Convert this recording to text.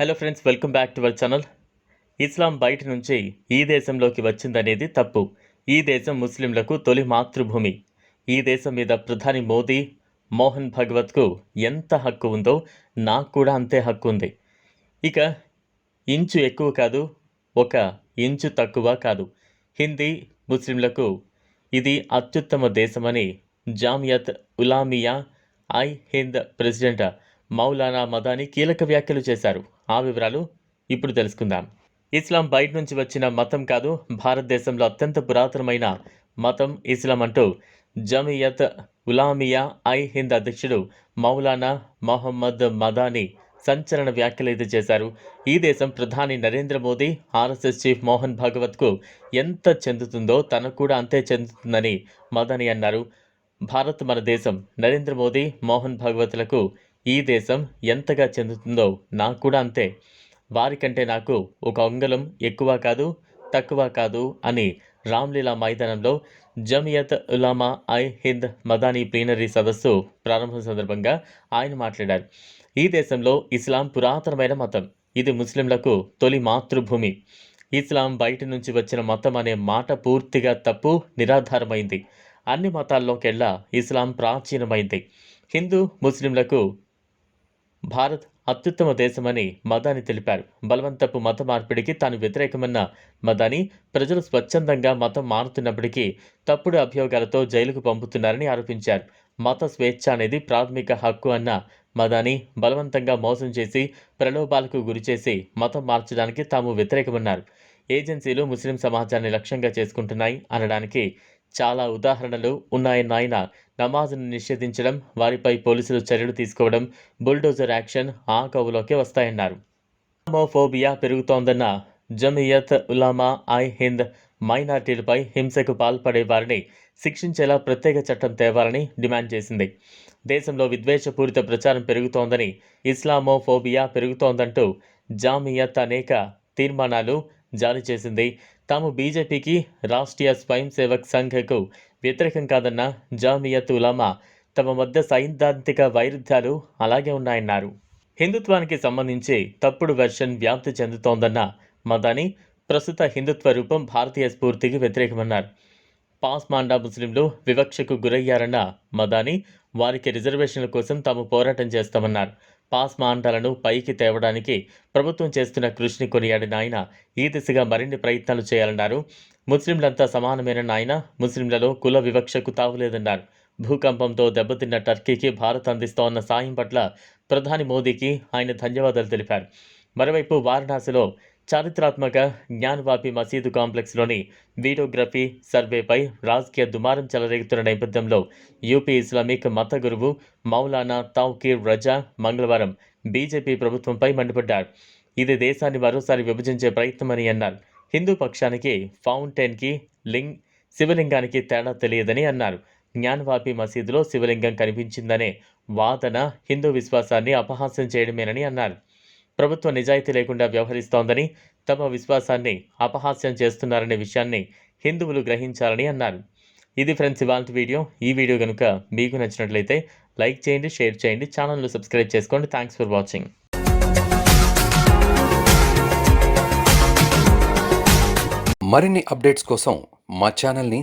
Hello friends welcome back to our channel Islam బయట నుంచి ఈ దేశంలోకి వచ్చిందనేది తప్పు. ఈ దేశం ముస్లింలకు తొలి మాతృభూమి. ఈ దేశం మీద ప్రధాని మోదీ మోహన్ భగవత్కు ఎంత హక్కు ఉందో నాకు కూడా అంతే హక్కు ఉంది. ఇక ఇంచు ఎక్కువ కాదు ఒక ఇంచు తక్కువ కాదు. హిందీ ముస్లింలకు ఇది అత్యుత్తమ దేశమని జామియత్ ఉలామియా ఐ హింద్ ప్రెసిడెంట్ మౌలానా మదాని కీలక వ్యాఖ్యలు చేశారు. ఆ వివరాలు ఇప్పుడు తెలుసుకుందాం. ఇస్లాం బయట నుంచి వచ్చిన మతం కాదు భారతదేశంలో అత్యంత పురాతనమైన మతం ఇస్లాం అంటూ జమియత్ ఉలామియా ఐ హింద్ అధ్యక్షుడు మౌలానా మొహమ్మద్ మదాని సంచలన వ్యాఖ్యలు అయితే చేశారు. ఈ దేశం ప్రధాని నరేంద్ర మోదీ ఆర్ఎస్ఎస్ చీఫ్ మోహన్ భాగవత్కు ఎంత చెందుతుందో తనకు కూడా అంతే చెందుతుందని మదాని అన్నారు. భారత్ మన దేశం. నరేంద్ర మోదీ మోహన్ భాగవత్లకు ఈ దేశం ఎంతగా చెందుతుందో నాకు కూడా అంతే. వారికంటే నాకు ఒక అంగళం ఎక్కువ కాదు తక్కువ కాదు అని రామ్లీలా మైదానంలో జమియత్ ఉలామా ఐ హింద్ మదానీ ప్లీనరీ సదస్సు ప్రారంభం సందర్భంగా ఆయన మాట్లాడారు. ఈ దేశంలో ఇస్లాం పురాతనమైన మతం. ఇది ముస్లింలకు తొలి మాతృభూమి. ఇస్లాం బయట నుంచి వచ్చిన మతం అనే మాట పూర్తిగా తప్పు నిరాధారమైంది. అన్ని మతాల్లోకెల్లా ఇస్లాం ప్రాచీనమైంది. హిందూ ముస్లింలకు భారత్ అత్యుత్తమ దేశమని మదాని తెలిపారు. బలవంతపు మత మార్పిడికి తాను వ్యతిరేకమన్న మదాని ప్రజలు స్వచ్ఛందంగా మతం మారుతున్నప్పటికీ తప్పుడు అభియోగాలతో జైలుకు పంపుతున్నారని ఆరోపించారు. మత స్వేచ్ఛ అనేది ప్రాథమిక హక్కు అన్న మదాని బలవంతంగా మోసం చేసి ప్రలోభాలకు గురిచేసి మతం మార్చడానికి తాము వ్యతిరేకమన్నారు. ఏజెన్సీలు ముస్లిం సమాజాన్ని లక్ష్యంగా చేసుకుంటున్నాయి అనడానికి చాలా ఉదాహరణలు ఉన్నాయన్న ఆయన నమాజ్ను నిషేధించడం వారిపై పోలీసులు చర్యలు తీసుకోవడం బుల్డోజర్ యాక్షన్ ఆ కవులోకే వస్తాయన్నారు. ఇస్లామోఫోబియా పెరుగుతోందన్న జమియత్ ఉలామా ఐ హింద్ మైనార్టీలపై హింసకు పాల్పడే వారిని శిక్షించేలా ప్రత్యేక చట్టం తేవాలని డిమాండ్ చేసింది. దేశంలో విద్వేషపూరిత ప్రచారం పెరుగుతోందని ఇస్లామోఫోబియా పెరుగుతోందంటూ జామియత్ అనేక తీర్మానాలు జారీ చేసింది. తాము బీజేపీకి రాష్ట్రీయ స్వయం సేవక్ సంఘకు వ్యతిరేకం కాదన్న జామియత్ ఉలామా తమ మధ్య సైద్ధాంతిక వైరుధ్యాలు అలాగే ఉన్నాయన్నారు. హిందుత్వానికి సంబంధించి తప్పుడు వెర్షన్ వ్యాప్తి చెందుతోందన్న మదాని ప్రస్తుత హిందుత్వ రూపం భారతీయ స్ఫూర్తికి వ్యతిరేకమన్నారు. పాస్మాండా ముస్లింలు వివక్షకు గురయ్యారన్న మదాని వారికి రిజర్వేషన్ల కోసం తాము పోరాటం చేస్తామన్నారు. పాస్ మాంటాలను పైకి తేవడానికి ప్రభుత్వం చేస్తున్న కృషిని కొనియాడిన ఆయన ఈ దిశగా మరిన్ని ప్రయత్నాలు చేయాలన్నారు. ముస్లింలంతా సమానమైన ఆయన ముస్లింలలో కుల వివక్షకు తావులేదన్నారు. భూకంపంతో దెబ్బతిన్న టర్కీకి భారత్ అందిస్తోన్న సాయం పట్ల ప్రధాని మోదీకి ఆయన ధన్యవాదాలు తెలిపారు. మరోవైపు వారణాసిలో చారిత్రాత్మక జ్ఞాన్వాపి మసీదు కాంప్లెక్స్లోని వీడియోగ్రఫీ సర్వేపై రాజకీయ దుమారం చెలరేగుతున్న నేపథ్యంలో యూపీ ఇస్లామిక్ మత గురువు మౌలానా తౌకీర్ రజా మంగళవారం బీజేపీ ప్రభుత్వంపై మండిపడ్డారు. ఇది దేశాన్ని మరోసారి విభజించే ప్రయత్నమని అన్నారు. హిందూ పక్షానికి ఫౌంటైన్కి లింగ్ శివలింగానికి తేడా తెలియదని అన్నారు. జ్ఞానవాపి మసీదులో శివలింగం కనిపించిందనే వాదన హిందూ విశ్వాసాన్ని అపహాస్యం చేయడమేనని అన్నారు. ప్రభుత్వం నిజాయితీ లేకుండా వ్యవహరిస్తోందని తమ విశ్వాసాన్ని అపహాస్యం చేస్తున్నారనే విషయాన్ని హిందువులు గ్రహించాలని అన్నారు. ఇది ఫ్రెండ్స్ ఇవాళ వీడియో. ఈ వీడియో కనుక మీకు నచ్చినట్లయితే లైక్ చేయండి షేర్ చేయండి ఛానల్ను సబ్స్క్రైబ్ చేసుకోండి. థ్యాంక్స్ ఫర్ వాచింగ్ మరిన్ని అప్డేట్స్ కోసం మా ఛానల్ని